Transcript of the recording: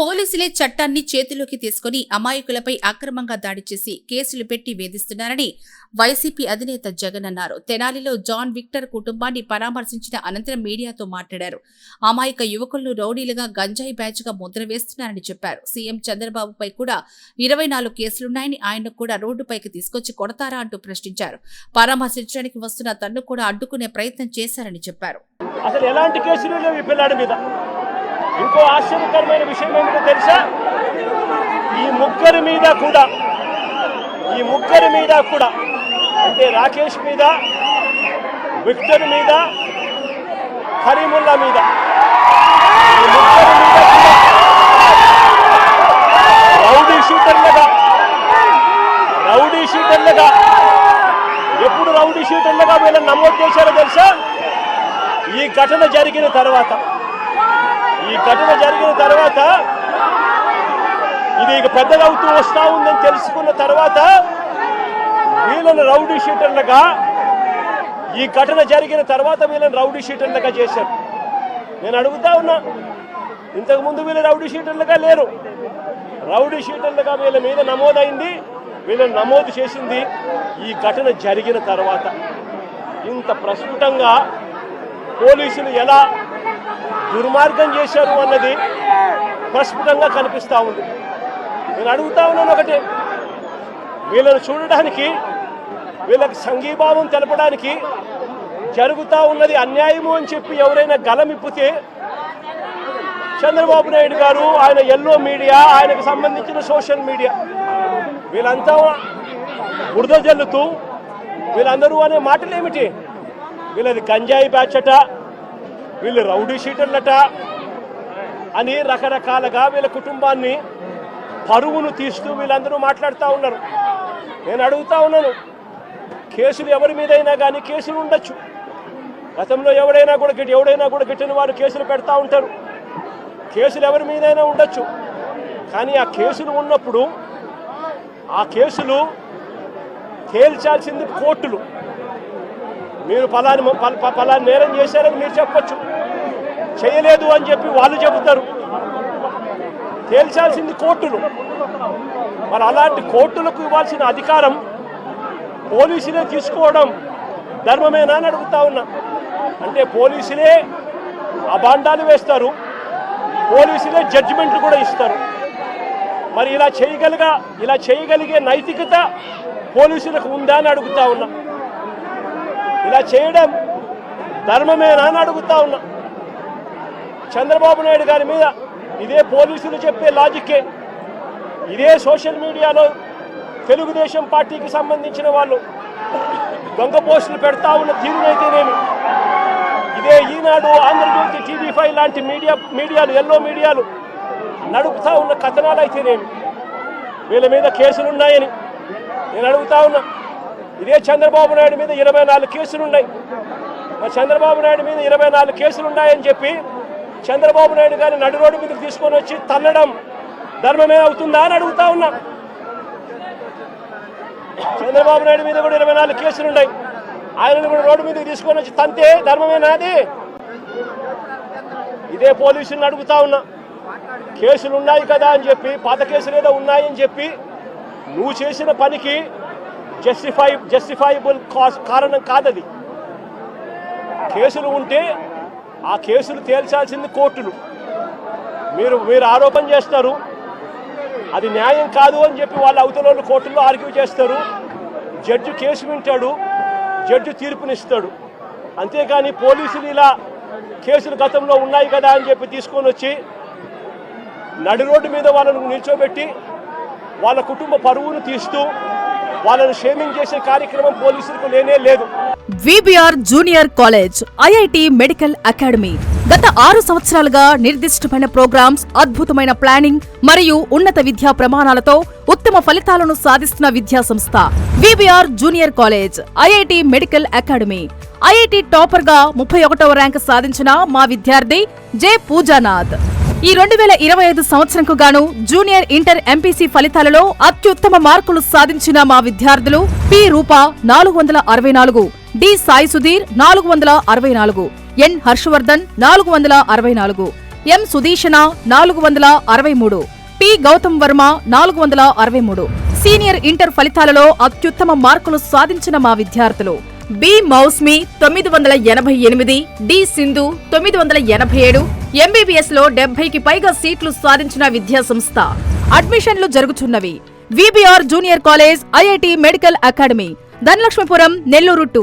పోలీసులే చట్టాన్ని చేతిలోకి తీసుకుని అమాయకులపై అక్రమంగా దాడి చేసి కేసులు పెట్టి వేధిస్తున్నారని వైసీపీ అధినేత జగన్ అన్నారు. తెనాలిలో జాన్ విక్టర్ కుటుంబాన్ని పరామర్శించిన అనంతరం మీడియాతో మాట్లాడారు. అమాయక యువకులను రౌడీలుగా గంజాయి బ్యాచ్గా ముద్ర వేస్తున్నారని చెప్పారు. సీఎం చంద్రబాబుపై కూడా ఇరవై నాలుగు కేసులున్నాయని ఆయనకు కూడా రోడ్డుపైకి తీసుకొచ్చి కొడతారా అంటూ ప్రశ్నించారు. పరామర్శించడానికి వస్తున్న తన్ను కూడా అడ్డుకునే ప్రయత్నం చేశారని చెప్పారు. అసలు ఎలాంటి కేసులు లేవు ఈ పిల్లాడి మీద? ఇంకో ఆశ్చర్యకరమైన విషయం ఏమిటో తెలుసా? ఈ ముగ్గురి మీద కూడా ఈ ముగ్గురి మీద కూడా అంటే రాకేష్ మీద విక్టర్ మీద కరీముల్లా మీద ఈ ముగ్గురి మీద కూడా రౌడీ షూటర్లుగా రౌడీ షూటర్లుగా ఎప్పుడు రౌడీ షూటర్లుగా వీళ్ళని నమోదు చేశారో తెలుసా? ఈ ఘటన జరిగిన తర్వాత. ఈ ఘటన జరిగిన తర్వాత ఇది ఇక పెద్దగా అవుతూ వస్తా ఉందని తెలుసుకున్న తర్వాత వీళ్ళని రౌడీ షీటర్లుగా ఈ ఘటన జరిగిన తర్వాత వీళ్ళని రౌడీ షీటర్లుగా చేశారు. నేను అడుగుతా ఉన్నా ఇంతకు ముందు వీళ్ళు రౌడీ షీటర్లుగా లేరు. రౌడీ షీటర్లుగా వీళ్ళ మీద నమోదైంది వీళ్ళని నమోదు చేసింది ఈ ఘటన జరిగిన తర్వాత. ఇంత ప్రస్ఫుటంగా పోలీసులు ఎలా దుర్మార్గం చేశారు అన్నది ప్రస్ఫుటంగా కనిపిస్తూ ఉంది. నేను అడుగుతా ఉన్నాను ఒకటి. వీళ్ళని చూడడానికి వీళ్ళకి సంఘీభావం తెలపడానికి జరుగుతూ ఉన్నది అన్యాయము అని చెప్పి ఎవరైనా గలమిప్పితే చంద్రబాబు నాయుడు గారు ఆయన ఎల్లో మీడియా ఆయనకు సంబంధించిన సోషల్ మీడియా. వీళ్ళంతా బురద జల్లుతూ వీళ్ళందరూ అనే మాటలు ఏమిటి వీళ్ళది గంజాయి బ్యాచట వీళ్ళు రౌడీ షీటర్లట అని రకరకాలుగా వీళ్ళ కుటుంబాన్ని పరువును తీస్తూ వీళ్ళందరూ మాట్లాడుతూ ఉన్నారు. నేను అడుగుతా ఉన్నాను కేసులు ఎవరి మీదైనా కానీ కేసులు ఉండొచ్చు. గతంలో ఎవడైనా కూడా గిట్ ఎవడైనా కూడా గిట్టిన వారు కేసులు పెడతా ఉంటారు. కేసులు ఎవరి మీదైనా ఉండొచ్చు. కానీ ఆ కేసులు ఉన్నప్పుడు ఆ కేసులు తేల్చాల్సింది కోర్టులు. మీరు పలాని పలాని నేరం చేశారని మీరు చెప్పచ్చు. చేయలేదు అని చెప్పి వాళ్ళు చెబుతారు. తేల్చాల్సింది కోర్టులు. మరి అలాంటి కోర్టులకు ఇవ్వాల్సిన అధికారం పోలీసులే తీసుకోవడం ధర్మమేనా అని అడుగుతా ఉన్నా. అంటే పోలీసులే అభాండాలు వేస్తారు. పోలీసులే జడ్జిమెంట్లు కూడా ఇస్తారు. మరి ఇలా చేయగలిగా ఇలా చేయగలిగే నైతికత పోలీసులకు ఉందా అని అడుగుతా ఉన్నా. ఇలా చేయడం ధర్మమేనా అని అడుగుతా ఉన్నా. చంద్రబాబు నాయుడు గారి మీద ఇదే పోలీసులు చెప్పే లాజిక్కే. ఇదే సోషల్ మీడియాలో తెలుగుదేశం పార్టీకి సంబంధించిన వాళ్ళు దొంగ పోస్టులు పెడతా ఉన్న తీరునైతేనేమి ఇదే ఈనాడు ఆంధ్రజ్యోతి టీవీ ఫైవ్ లాంటి మీడియా మీడియాలు ఎల్లో మీడియాలు నడుపుతా ఉన్న కథనాలు అయితేనేమి? వీళ్ళ మీద కేసులు ఉన్నాయని నేను అడుగుతా ఉన్నా. ఇదే చంద్రబాబు నాయుడు మీద ఇరవై నాలుగు కేసులు ఉన్నాయి. మరి చంద్రబాబు నాయుడు మీద ఇరవై నాలుగు కేసులు ఉన్నాయని చెప్పి చంద్రబాబు నాయుడు గారిని నడి రోడ్డు మీదకి తీసుకొని వచ్చి తల్లడం ధర్మమే అవుతుందా అని అడుగుతా ఉన్నా. చంద్రబాబు నాయుడు మీద కూడా ఇరవై నాలుగు కేసులు ఉన్నాయి. ఆయనను కూడా రోడ్డు మీదకి తీసుకొని వచ్చి తంతే ధర్మమేనాది ఇదే పోలీసులను అడుగుతా ఉన్నా. కేసులు ఉన్నాయి కదా అని చెప్పి పాత కేసులు ఏదో ఉన్నాయని చెప్పి నువ్వు చేసిన పనికి జస్టిఫై జస్టిఫైబుల్ కాస్ కారణం కాదది. కేసులు ఉంటే ఆ కేసులు తేల్చాల్సింది కోర్టులు. మీరు మీరు ఆరోపణ చేస్తారు అది న్యాయం కాదు అని చెప్పి వాళ్ళ అవతల కోర్టుల్లో ఆర్గ్యూ చేస్తారు. జడ్జి కేసు వింటాడు జడ్జి తీర్పునిస్తాడు. అంతేకాని పోలీసులు ఇలా కేసులు గతంలో ఉన్నాయి కదా అని చెప్పి తీసుకొని వచ్చి నడి రోడ్డు మీద వాళ్ళను నిల్చోబెట్టి వాళ్ళ కుటుంబ పరువును తీస్తూ వాళ్ళను షేమింగ్ చేసే కార్యక్రమం పోలీసులకు లేనే లేదు. VBR junior college IIT medical academy. గత ఆరు సంవత్సరాలుగా నిర్దిష్టమైన ప్రోగ్రామ్స్ అద్భుతమైన ప్లానింగ్ మరియు ఉన్నత విద్యా ప్రమాణాలతో ఉత్తమ ఫలితాలను సాధిస్తున్న విద్యా సంస్థ VBR junior college IIT medical academy. IIT టాపర్గా ముప్పై ఒకటవ ర్యాంక్ సాధించిన మా విద్యార్థి జె. పూజానాథ్. ఈ రెండు వేల ఇరవై ఐదు సంవత్సరంకు గాను జూనియర్ ఇంటర్ ఎంపీసీ ఫలితాలలో అత్యుత్తమ మార్కులు సాధించిన మా విద్యార్థులు పి రూప నాలుగు వందల అరవై నాలుగు డి సాయి సుధీర్ నాలుగు వందల అరవై నాలుగు ఎన్ హర్షవర్ధన్ నాలుగు వందల అరవై నాలుగు ఎం సుదీషణ నాలుగు వందల అరవై మూడు పి గౌతమ్ వర్మ నాలుగు వందల అరవై మూడు. సీనియర్ ఇంటర్ ఫలితాలలో అత్యుత్తమ మార్కులు సాధించిన మా విద్యార్థులు బి మౌస్మి తొమ్మిది వందల ఎనభై ఎనిమిది డి సింధు తొమ్మిది వందల ఎనభై ఏడు ఎంబీబీఎస్లో డెబ్బైకి పైగా సీట్లు సాధించిన విద్యాసంస్థ. అడ్మిషన్లు జరుగుతున్నవి VBR junior college IIT medical academy Dhanalakshmipuram Nellore two